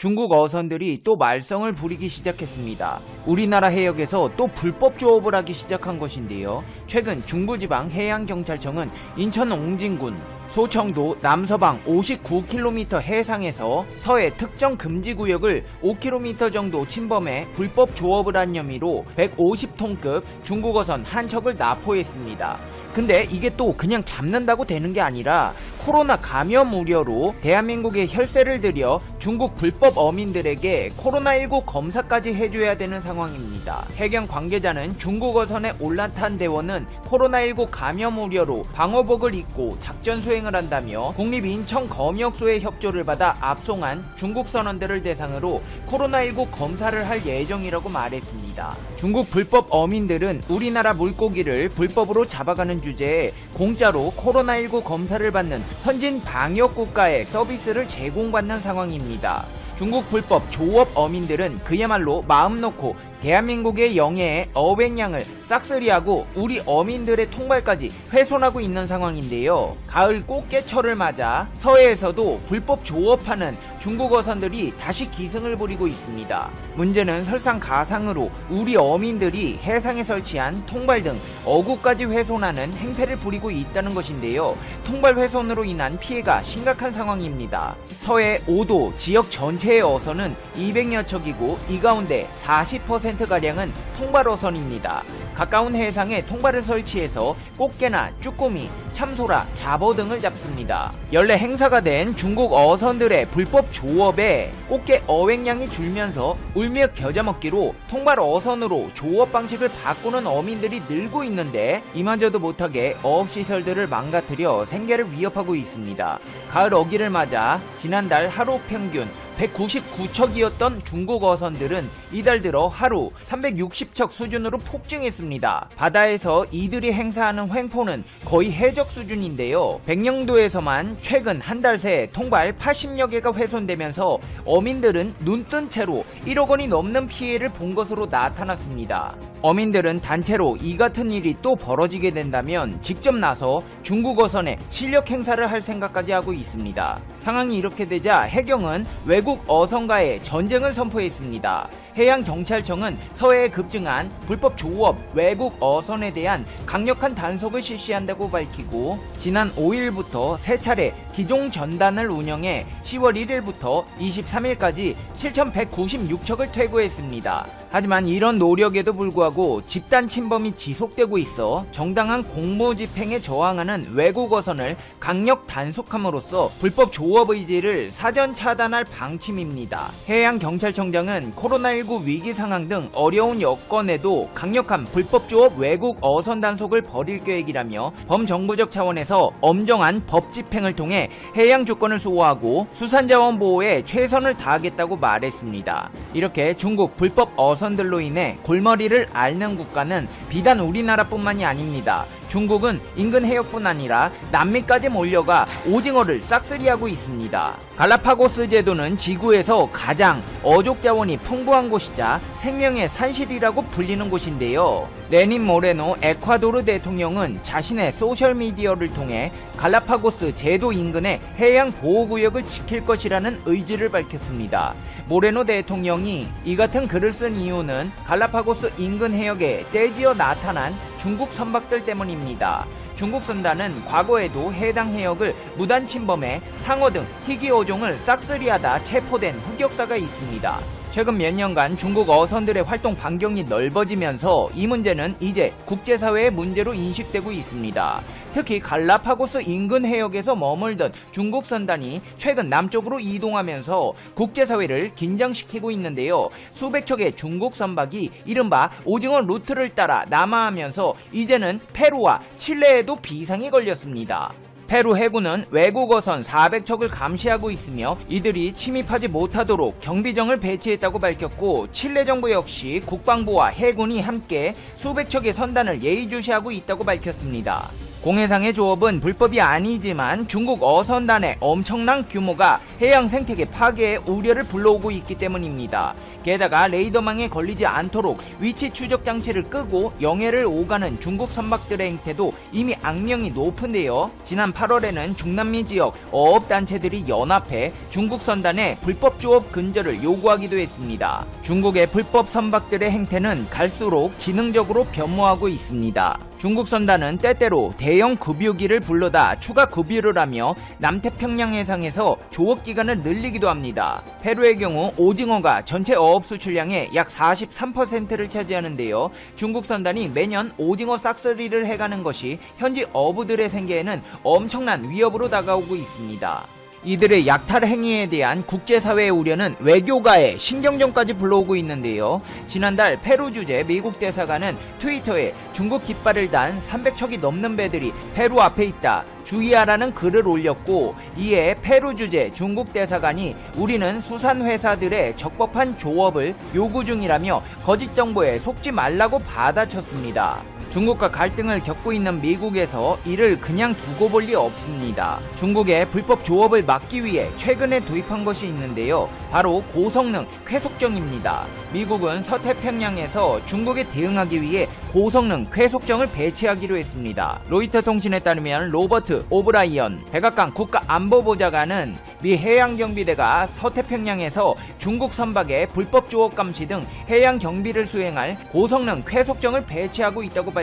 중국 어선들이 또 말썽을 부리기 시작했습니다. 우리나라 해역에서 또 불법 조업을 하기 시작한 것인데요. 최근 중부지방 해양경찰청은 인천 옹진군 소청도 남서방 59km 해상에서 서해 특정 금지 구역을 5km 정도 침범해 불법 조업을 한 혐의로 150톤급 중국어선 한 척을 납포했습니다. 근데 이게 또 그냥 잡는다고 되는 게 아니라 코로나 감염 우려로 대한민국에 혈세를 들여 중국 불법 어민들에게 코로나19 검사까지 해줘야 되는 상황입니다. 해경 관계자는 중국 어선에 올라탄 대원은 코로나19 감염 우려로 방호복을 입고 작전 수행을 한다며 국립인천검역소의 협조를 받아 압송한 중국 선원들을 대상으로 코로나19 검사를 할 예정이라고 말했습니다. 중국 불법 어민들은 우리나라 물고기를 불법으로 잡아가는 주제에 공짜로 코로나19 검사를 받는 선진 방역 국가의 서비스를 제공받는 상황입니다. 중국 불법 조업 어민들은 그야말로 마음 놓고 대한민국의 영예에 어획량을 싹쓸이하고 우리 어민들의 통발까지 훼손하고 있는 상황인데요. 가을 꽃게철을 맞아 서해에서도 불법 조업하는 중국 어선들이 다시 기승을 부리고 있습니다. 문제는 설상가상으로 우리 어민들이 해상에 설치한 통발 등 어구까지 훼손하는 행패를 부리고 있다는 것인데요. 통발 훼손으로 인한 피해가 심각한 상황입니다. 서해 5도 지역 전체의 어선은 200여 척이고 이 가운데 40% 가량은 통발 어선입니다. 가까운 해상에 통발을 설치해서 꽃게나 쭈꾸미, 참소라, 잡어 등을 잡습니다. 연례 행사가 된 중국 어선들의 불법 조업에 꽃게 어획량이 줄면서 울며 겨자 먹기로 통발 어선으로 조업 방식을 바꾸는 어민들이 늘고 있는데 이마저도 못하게 어업시설들을 망가뜨려 생계를 위협하고 있습니다. 가을 어기를 맞아 지난달 하루 평균 199척이었던 중국 어선들은 이달 들어 하루 360척 수준으로 폭증했습니다. 바다에서 이들이 행사하는 횡포는 거의 해적 수준인데요. 백령도에서만 최근 한 달 새 통발 80여 개가 훼손되면서 어민들은 눈뜬 채로 1억 원이 넘는 피해를 본 것으로 나타났습니다. 어민들은 단체로 이 같은 일이 또 벌어지게 된다면 직접 나서 중국 어선에 실력 행사를 할 생각까지 하고 있습니다. 상황이 이렇게 되자 해경은 외국 어선과의 전쟁을 선포했습니다. 해양경찰청은 서해에 급증한 불법 조업 외국 어선에 대한 강력한 단속을 실시한다고 밝히고 지난 5일부터 세 차례 기종 전단을 운영해 10월 1일부터 23일까지 7,196척을 퇴거했습니다. 하지만 이런 노력에도 불구하고 집단 침범이 지속되고 있어 정당한 공모 집행에 저항하는 외국 어선을 강력 단속함으로써 불법 조업 의지를 사전 차단할 방침입니다. 해양경찰청장은 코로나19 위기 상황 등 어려운 여건에도 강력한 불법 조업 외국 어선 단속을 벌일 계획이라며 범정부적 차원에서 엄정한 법 집행을 통해 해양 주권을 수호하고 수산자원 보호에 최선을 다하겠다고 말했습니다. 이렇게 중국 불법 어선 들로 인해 골머리를 앓는 국가는 비단 우리나라뿐만이 아닙니다. 중국은 인근 해역뿐 아니라 남미까지 몰려가 오징어를 싹쓸이하고 있습니다. 갈라파고스 제도는 지구에서 가장 어족 자원이 풍부한 곳이자 생명의 산실이라고 불리는 곳인데요. 레닌 모레노 에콰도르 대통령은 자신의 소셜미디어를 통해 갈라파고스 제도 인근의 해양 보호구역을 지킬 것이라는 의지를 밝혔습니다. 모레노 대통령이 이 같은 글을 쓴 이유는 갈라파고스 인근 해역에 떼지어 나타난 중국 선박들 때문입니다. 중국 선단은 과거에도 해당 해역을 무단 침범해 상어 등 희귀 어종을 싹쓸이하다 체포된 흑역사가 있습니다. 최근 몇 년간 중국 어선들의 활동 반경이 넓어지면서 이 문제는 이제 국제사회의 문제로 인식되고 있습니다. 특히 갈라파고스 인근 해역에서 머물던 중국 선단이 최근 남쪽으로 이동하면서 국제사회를 긴장시키고 있는데요. 수백 척의 중국 선박이 이른바 오징어 루트를 따라 남하하면서 이제는 페루와 칠레에도 비상이 걸렸습니다. 페루 해군은 외국 어선 400척을 감시하고 있으며 이들이 침입하지 못하도록 경비정을 배치했다고 밝혔고 칠레 정부 역시 국방부와 해군이 함께 수백 척의 선단을 예의주시하고 있다고 밝혔습니다. 공해상의 조업은 불법이 아니지만 중국 어선단의 엄청난 규모가 해양 생태계 파괴의 우려를 불러오고 있기 때문입니다. 게다가 레이더망에 걸리지 않도록 위치 추적 장치를 끄고 영해를 오가는 중국 선박들의 행태도 이미 악명이 높은데요. 지난 8월에는 중남미 지역 어업단체들이 연합해 중국 선단의 불법 조업 근절을 요구하기도 했습니다. 중국의 불법 선박들의 행태는 갈수록 지능적으로 변모하고 있습니다. 중국 선단은 때때로 대형 급유기를 불러다 추가 급유를 하며 남태평양 해상에서 조업 기간을 늘리기도 합니다. 페루의 경우 오징어가 전체 어업 수출량의 약 43%를 차지하는데요. 중국 선단이 매년 오징어 싹쓸이를 해가는 것이 현지 어부들의 생계에는 엄청난 위협으로 다가오고 있습니다. 이들의 약탈 행위에 대한 국제사회의 우려는 외교가의 신경전까지 불러오고 있는데요. 지난달 페루 주재 미국 대사관은 트위터에 중국 깃발을 단 300척이 넘는 배들이 페루 앞에 있다. 주의하라는 글을 올렸고 이에 페루 주재 중국 대사관이 우리는 수산회사들의 적법한 조업을 요구 중이라며 거짓 정보에 속지 말라고 받아쳤습니다. 중국과 갈등을 겪고 있는 미국에서 이를 그냥 두고 볼 리 없습니다. 중국의 불법 조업을 막기 위해 최근에 도입한 것이 있는데요. 바로 고성능 쾌속정입니다. 미국은 서태평양에서 중국에 대응하기 위해 고성능 쾌속정을 배치하기로 했습니다. 로이터 통신에 따르면 로버트 오브라이언 백악관 국가안보보좌관은 미 해양경비대가 서태평양에서 중국 선박의 불법 조업 감시 등 해양 경비를 수행할 고성능 쾌속정을 배치하고 있다고 밝혔습니다.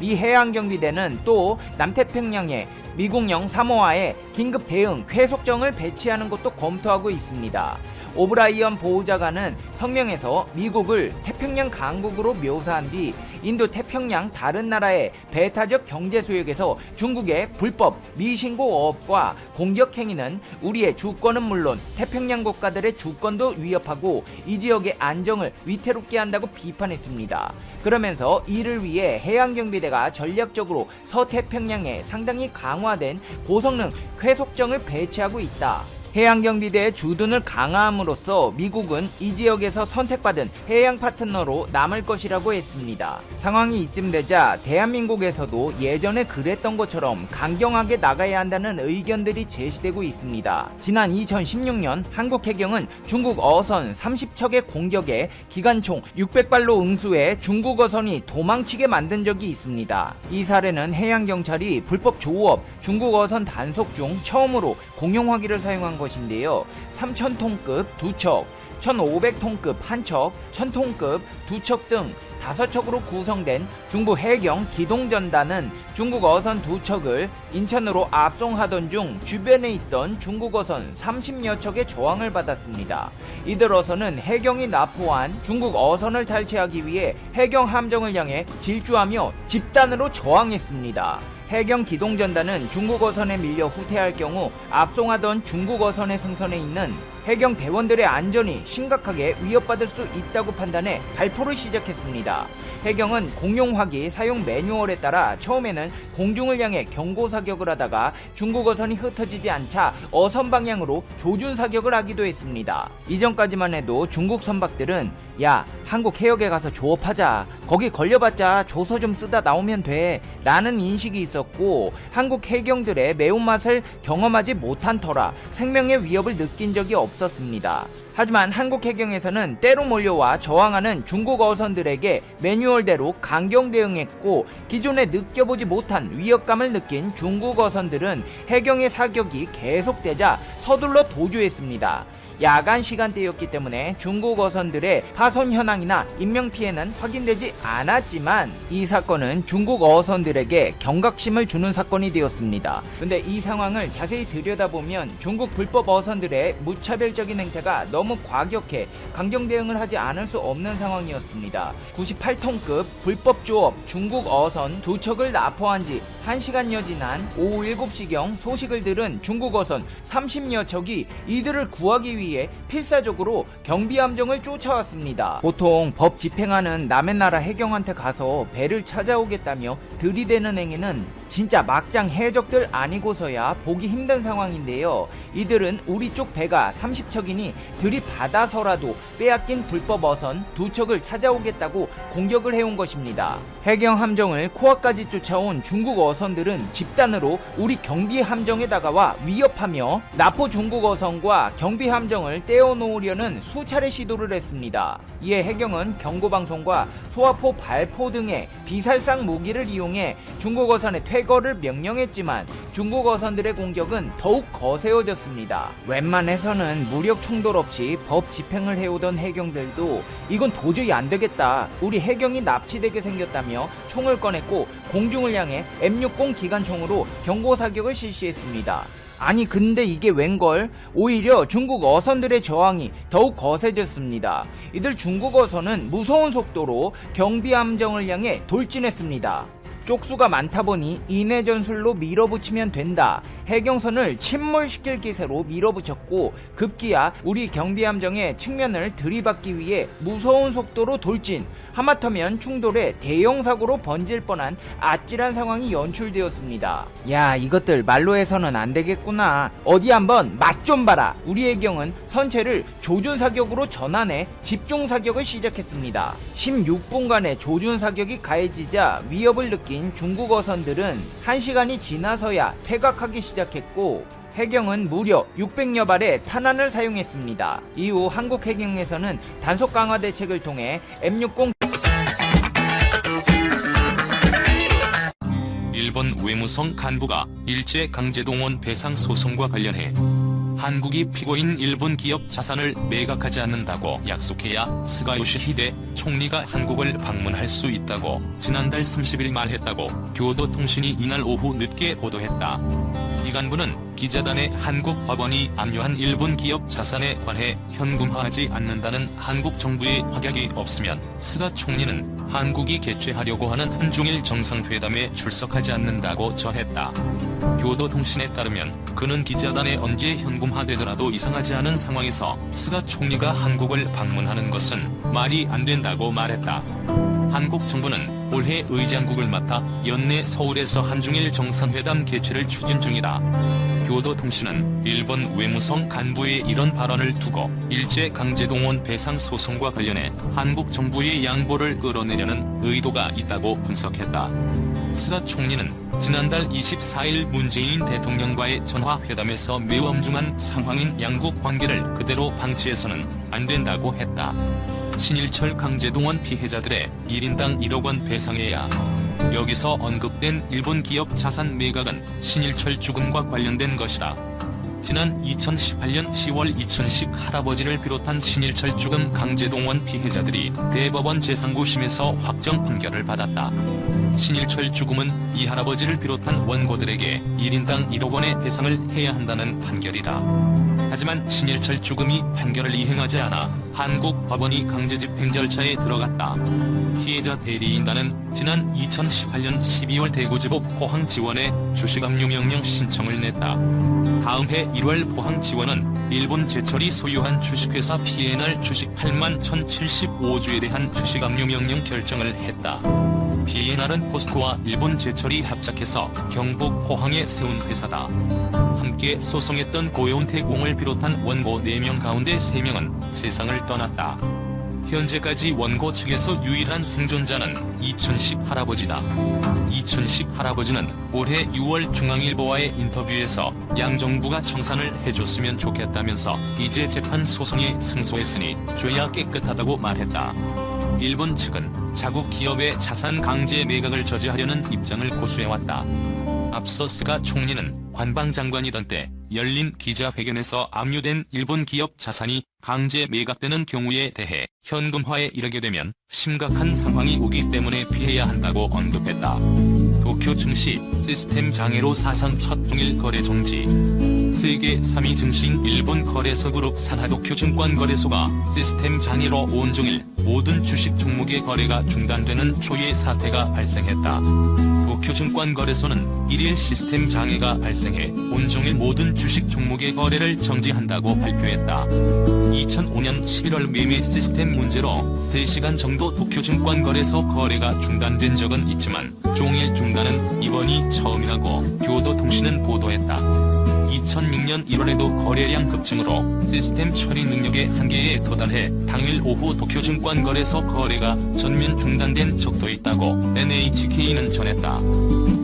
미 해양경비대는 또 남태평양에 미국령 사모아에 긴급 대응 쾌속정을 배치하는 것도 검토하고 있습니다. 오브라이언 보호자관은 성명에서 미국을 태평양 강국으로 묘사한 뒤 인도 태평양 다른 나라의 배타적 경제 수역에서 중국의 불법 미신고 어업과 공격 행위는 우리의 주권은 물론 태평양 국가들의 주권도 위협하고 이 지역의 안정을 위태롭게 한다고 비판했습니다. 그러면서 이를 위해 해양경비대가 전략적으로 서태평양에 상당히 강화된 고성능 쾌속정을 배치하고 있다. 해양 경비대의 주둔을 강화함으로써 미국은 이 지역에서 선택받은 해양 파트너로 남을 것이라고 했습니다. 상황이 이쯤 되자 대한민국에서도 예전에 그랬던 것처럼 강경하게 나가야 한다는 의견들이 제시되고 있습니다. 지난 2016년 한국 해경은 중국 어선 30척의 공격에 기관총 600발로 응수해 중국 어선이 도망치게 만든 적이 있습니다. 이 사례는 해양 경찰이 불법 조업 중국 어선 단속 중 처음으로 공용화기를 사용한 것인데요. 3,000톤급 2척, 1,500톤급 1척, 1,000톤급 2척 등 5척으로 구성된 중부 해경 기동전단은 중국 어선 2척을 인천으로 압송하던 중 주변에 있던 중국 어선 30여 척의 저항을 받았습니다. 이들 어선은 해경이 납포한 중국 어선을 탈취하기 위해 해경 함정을 향해 질주하며 집단으로 저항했습니다. 해경 기동전단은 중국 어선에 밀려 후퇴할 경우 압송하던 중국 어선의 승선에 있는 해경 대원들의 안전이 심각하게 위협받을 수 있다고 판단해 발포를 시작했습니다. 해경은 공용화기 사용 매뉴얼에 따라 처음에는 공중을 향해 경고 사격을 하다가 중국 어선이 흩어지지 않자 어선 방향으로 조준 사격을 하기도 했습니다. 이전까지만 해도 중국 선박들은 야 한국 해역에 가서 조업하자 거기 걸려봤자 조서 좀 쓰다 나오면 돼 라는 인식이 있었고 한국 해경들의 매운맛을 경험하지 못한 터라 생명의 위협을 느낀 적이 없 었습니다. 하지만 한국 해경에서는 때로 몰려와 저항하는 중국 어선들에게 매뉴얼대로 강경 대응했고 기존에 느껴보지 못한 위협감을 느낀 중국 어선들은 해경의 사격이 계속되자 서둘러 도주했습니다. 야간 시간대였기 때문에 중국 어선들의 파손 현황이나 인명 피해는 확인되지 않았지만 이 사건은 중국 어선들에게 경각심을 주는 사건이 되었습니다. 근데 이 상황을 자세히 들여다보면 중국 불법 어선들의 무차별적인 행태가 너무 과격해 강경 대응을 하지 않을 수 없는 상황이었습니다. 98톤급 불법 조업 중국 어선 두 척을 납포한 지 1시간여 지난 오후 7시경 소식을 들은 중국 어선 30여 척이 이들을 구하기 위해 위해 필사적으로 경비함정을 쫓아왔습니다. 보통 법 집행하는 남의 나라 해경한테 가서 배를 찾아오겠다며 들이대는 행위는 진짜 막장 해적들 아니고서야 보기 힘든 상황인데요. 이들은 우리 쪽 배가 30척이니 들이받아서라도 빼앗긴 불법 어선 두 척을 찾아오겠다고 공격을 해온 것입니다. 해경 함정을 코앞까지 쫓아온 중국 어선들은 집단으로 우리 경비 함정에 다가와 위협하며 나포 중국 어선과 경비 함정을 떼어놓으려는 수차례 시도를 했습니다. 이에 해경은 경고방송과 소화포 발포 등의 비살상 무기를 이용해 중국 어선의 퇴거를 명령했지만 중국 어선들의 공격은 더욱 거세어졌습니다. 웬만해서는 무력 충돌 없이 법 집행을 해오던 해경들도 이건 도저히 안 되겠다. 우리 해경이 납치되게 생겼다며 총을 꺼냈고 공중을 향해 M60 기관총으로 경고 사격을 실시했습니다. 아니 근데 이게 웬걸? 오히려 중국 어선들의 저항이 더욱 거세졌습니다. 이들 중국 어선은 무서운 속도로 경비 함정을 향해 돌진했습니다. 쪽수가 많다 보니 인해 전술로 밀어붙이면 된다. 해경선을 침몰시킬 기세로 밀어붙였고 급기야 우리 경비함정의 측면을 들이받기 위해 무서운 속도로 돌진. 하마터면 충돌에 대형 사고로 번질 뻔한 아찔한 상황이 연출되었습니다. 야 이것들 말로 해서는 안 되겠구나. 어디 한번 맛 좀 봐라. 우리 해경은 선체를 조준 사격으로 전환해 집중 사격을 시작했습니다. 16분간의 조준 사격이 가해지자 위협을 느낀 중국 어선들은 1시간이 지나서야 퇴각하기 시작했고 해경은 무려 600여 발의 탄환을 사용했습니다. 이후 한국 해경에서는 단속 강화 대책을 통해 M60 일본 외무성 간부가 일제 강제동원 배상 소송과 관련해 한국이 피고인 일본 기업 자산을 매각하지 않는다고 약속해야 스가 요시 히데 총리가 한국을 방문할 수 있다고 지난달 30일 말했다고 교도통신이 이날 오후 늦게 보도했다. 이 간부는 기자단에 한국 법원이 압류한 일본 기업 자산에 관해 현금화하지 않는다는 한국 정부의 확약이 없으면 스가 총리는 한국이 개최하려고 하는 한중일 정상회담에 출석하지 않는다고 전했다. 교도통신에 따르면 그는 기자단에 언제 현금화되더라도 이상하지 않은 상황에서 스가 총리가 한국을 방문하는 것은 말이 안 된다고 말했다. 한국 정부는 올해 의장국을 맡아 연내 서울에서 한중일 정상회담 개최를 추진 중이다. 교도통신은 일본 외무성 간부의 이런 발언을 두고 일제 강제동원 배상 소송과 관련해 한국 정부의 양보를 끌어내려는 의도가 있다고 분석했다. 스가 총리는 지난달 24일 문재인 대통령과의 전화회담에서 매우 엄중한 상황인 양국 관계를 그대로 방치해서는 안 된다고 했다. 신일철 강제동원 피해자들의 1인당 1억 원 배상해야 여기서 언급된 일본 기업 자산 매각은 신일철 죽음과 관련된 것이다. 지난 2018년 10월 2010 할아버지를 비롯한 신일철 죽음 강제동원 피해자들이 대법원 제3구심에서 확정 판결을 받았다. 신일철 죽음은 이 할아버지를 비롯한 원고들에게 1인당 1억 원의 배상을 해야 한다는 판결이다. 하지만 신일철 죽음이 판결을 이행하지 않아 한국 법원이 강제 집행 절차에 들어갔다. 피해자 대리인단은 지난 2018년 12월 대구지법 포항지원에 주식압류 명령 신청을 냈다. 다음 해 1월 포항지원은 일본 제철이 소유한 주식회사 P&R 주식 8만 1075주에 대한 주식압류 명령 결정을 했다. P&R은 포스코와 일본 제철이 합작해서 경북 포항에 세운 회사다. 함께 소송했던 고용태 공을 비롯한 원고 4명 가운데 3명은 세상을 떠났다. 현재까지 원고 측에서 유일한 생존자는 이춘식 할아버지다. 이춘식 할아버지는 올해 6월 중앙일보와의 인터뷰에서 양 정부가 청산을 해줬으면 좋겠다면서 이제 재판 소송에 승소했으니 죄야 깨끗하다고 말했다. 일본 측은 자국 기업의 자산 강제 매각을 저지하려는 입장을 고수해왔다. 앞서 스가 총리는 관방장관이던 때 열린 기자회견에서 압류된 일본 기업 자산이 강제 매각되는 경우에 대해 현금화에 이르게 되면 심각한 상황이 오기 때문에 피해야 한다고 언급했다. 도쿄 증시 시스템 장애로 사상 첫 중일 거래 정지 세계 3위 증시인 일본 거래소 그룹 산하도쿄 증권거래소가 시스템 장애로 온종일 모든 주식 종목의 거래가 중단되는 초유의 사태가 발생했다. 도쿄 증권거래소는 일일 시스템 장애가 발생해 온종일 모든 주식 종목의 거래를 정지한다고 발표했다. 2005년 11월 매매 시스템 문제로 3시간 정도 도쿄 증권거래소 거래가 중단된 적은 있지만 종일 중단은 이번이 처음이라고 교도통신은 보도했다. 2006년 1월에도 거래량 급증으로 시스템 처리 능력의 한계에 도달해 당일 오후 도쿄증권거래소 거래가 전면 중단된 적도 있다고 NHK는 전했다.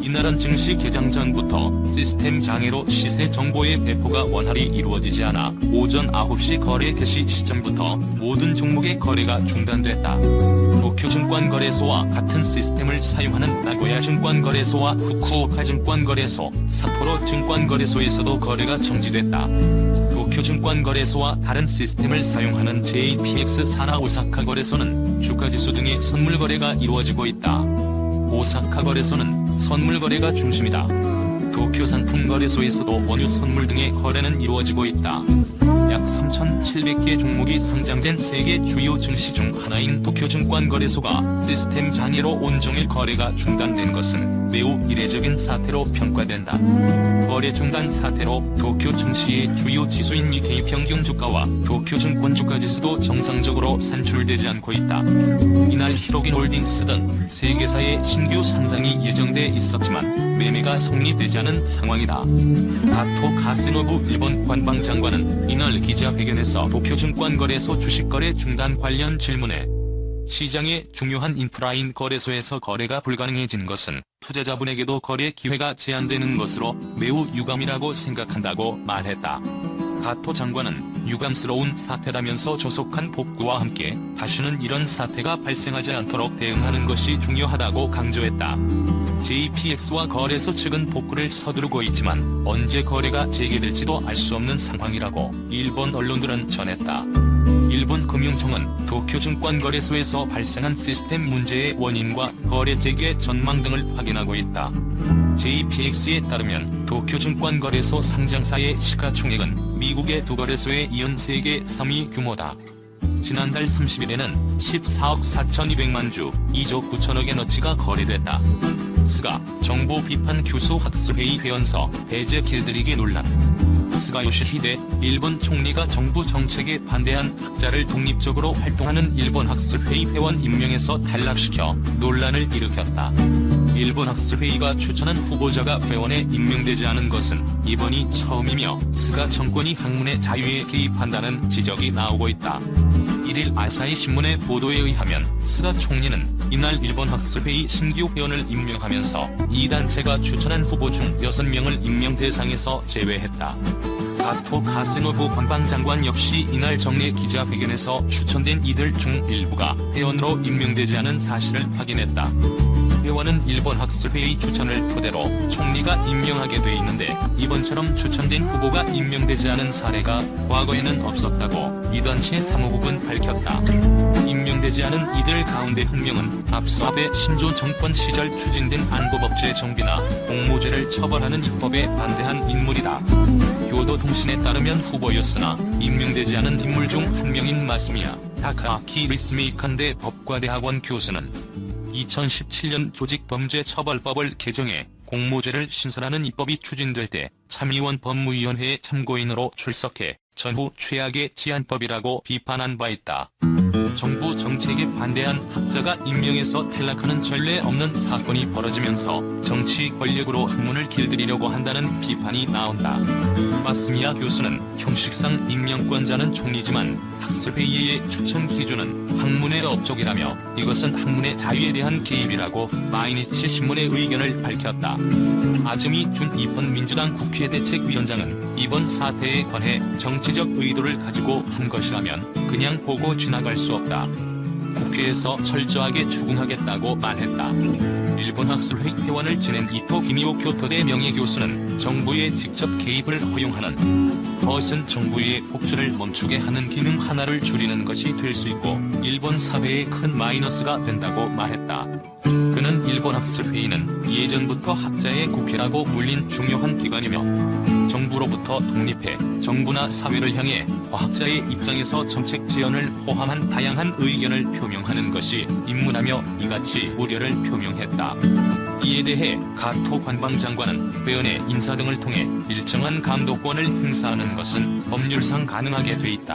이날은 증시 개장 전부터 시스템 장애로 시세 정보의 배포가 원활히 이루어지지 않아 오전 9시 거래 개시 시점부터 모든 종목의 거래가 중단됐다. 도쿄 증권거래소와 같은 시스템을 사용하는 나고야 증권거래소와 후쿠오카 증권거래소, 삿포로 증권거래소에서도 거래가 정지됐다. 도쿄 증권거래소와 다른 시스템을 사용하는 JPX 산하 오사카 거래소는 주가지수 등의 선물 거래가 이루어지고 있다. 오사카 거래소는 선물 거래가 중심이다. 도쿄 상품 거래소에서도 원유 선물 등의 거래는 이루어지고 있다. 약 3,700개 종목이 상장된 세계 주요 증시 중 하나인 도쿄증권거래소가 시스템 장애로 온종일 거래가 중단된 것은 매우 이례적인 사태로 평가된다. 거래 중단 사태로 도쿄 증시의 주요 지수인 니케이 평균 주가와 도쿄 증권 주가 지수도 정상적으로 산출되지 않고 있다. 이날 히로긴 홀딩스 등 세계사의 신규 상장이 예정돼 있었지만 매매가 성립되지 않은 상황이다. 가토 가스노부 일본 관방장관은 이날 기자회견에서 도쿄증권거래소 주식거래 중단 관련 질문에 시장의 중요한 인프라인 거래소에서 거래가 불가능해진 것은 투자자분에게도 거래 기회가 제한되는 것으로 매우 유감이라고 생각한다고 말했다. 가토 장관은 유감스러운 사태라면서 조속한 복구와 함께 다시는 이런 사태가 발생하지 않도록 대응하는 것이 중요하다고 강조했다. JPX와 거래소 측은 복구를 서두르고 있지만 언제 거래가 재개될지도 알 수 없는 상황이라고 일본 언론들은 전했다. 일본 금융청은 도쿄 증권거래소에서 발생한 시스템 문제의 원인과 거래 재개 전망 등을 확인하고 있다. JPX에 따르면 도쿄 증권거래소 상장사의 시가총액은 미국의 두 거래소에 이은 세계 3위 규모다. 지난달 30일에는 14억 4,200만 주, 2조 9천억의 너치가 거래됐다. 스가 정보 비판 교수 학술회의 회원서 배제 길들이기 논란. 스가 요시히데 일본 총리가 정부 정책에 반대한 학자를 독립적으로 활동하는 일본 학술회의 회원 임명에서 탈락시켜 논란을 일으켰다. 일본 학술회의가 추천한 후보자가 회원에 임명되지 않은 것은 이번이 처음이며 스가 정권이 학문의 자유에 개입한다는 지적이 나오고 있다. 1일 아사히 신문의 보도에 의하면 스가 총리는 이날 일본 학술회의 신규 회원을 임명하면서 이 단체가 추천한 후보 중 6명을 임명 대상에서 제외했다. 가토 가스노부 관방장관 역시 이날 정례 기자회견에서 추천된 이들 중 일부가 회원으로 임명되지 않은 사실을 확인했다. 회원은 일본 학술회의 추천을 토대로 총리가 임명하게 돼 있는데 이번처럼 추천된 후보가 임명되지 않은 사례가 과거에는 없었다고 이 단체 사무국은 밝혔다. 임명되지 않은 이들 가운데 한 명은 앞서 아베 신조 정권 시절 추진된 안보법제 정비나 공모죄를 처벌하는 입법에 반대한 인물이다. 교도통신에 따르면 후보였으나 임명되지 않은 인물 중 한 명인 마스미야 다카키 리스미칸대 법과대학원 교수는 2017년 조직범죄처벌법을 개정해 공모죄를 신설하는 입법이 추진될 때 참의원 법무위원회의 참고인으로 출석해 전후 최악의 제안법이라고 비판한 바 있다. 정부 정책 에 반대한 학자가 임명에서 탈락하는 전례 없는 사건이 벌어지면서 정치 권력으로 학문을 길들이려고 한다는 비판이 나온다. 마스미야 교수는 형식상 임명권자는 총리지만 학술회의의 추천 기준은 학문의 업적이라며 이것은 학문의 자유에 대한 개입이라고 마이니치 신문의 의견을 밝혔다. 아즈미 준 이번 민주당 국회 대책위원장은 이번 사태에 관해 정치적 의도를 가지고 한 것이라면 그냥 보고 지나갈 수 없다. 국회에서 철저하게 추궁하겠다고 말했다. 일본 학술회 회원을 지낸 이토 기미오 교토대 명예교수는 정부의 직접 개입을 허용하는 것은 정부의 복주를 멈추게 하는 기능 하나를 줄이는 것이 될 수 있고 일본 사회에 큰 마이너스가 된다고 말했다. 그는 일본 학술회의는 예전부터 학자의 국회라고 불린 중요한 기관이며 정부로부터 독립해 정부나 사회를 향해 과학자의 입장에서 정책 지원을 포함한 다양한 의견을 표명하는 것이 임무라며 이같이 우려를 표명했다. 이에 대해 가토 관방장관은 회원의 인사 등을 통해 일정한 감독권을 행사하는 것은 법률상 가능하게 돼 있다.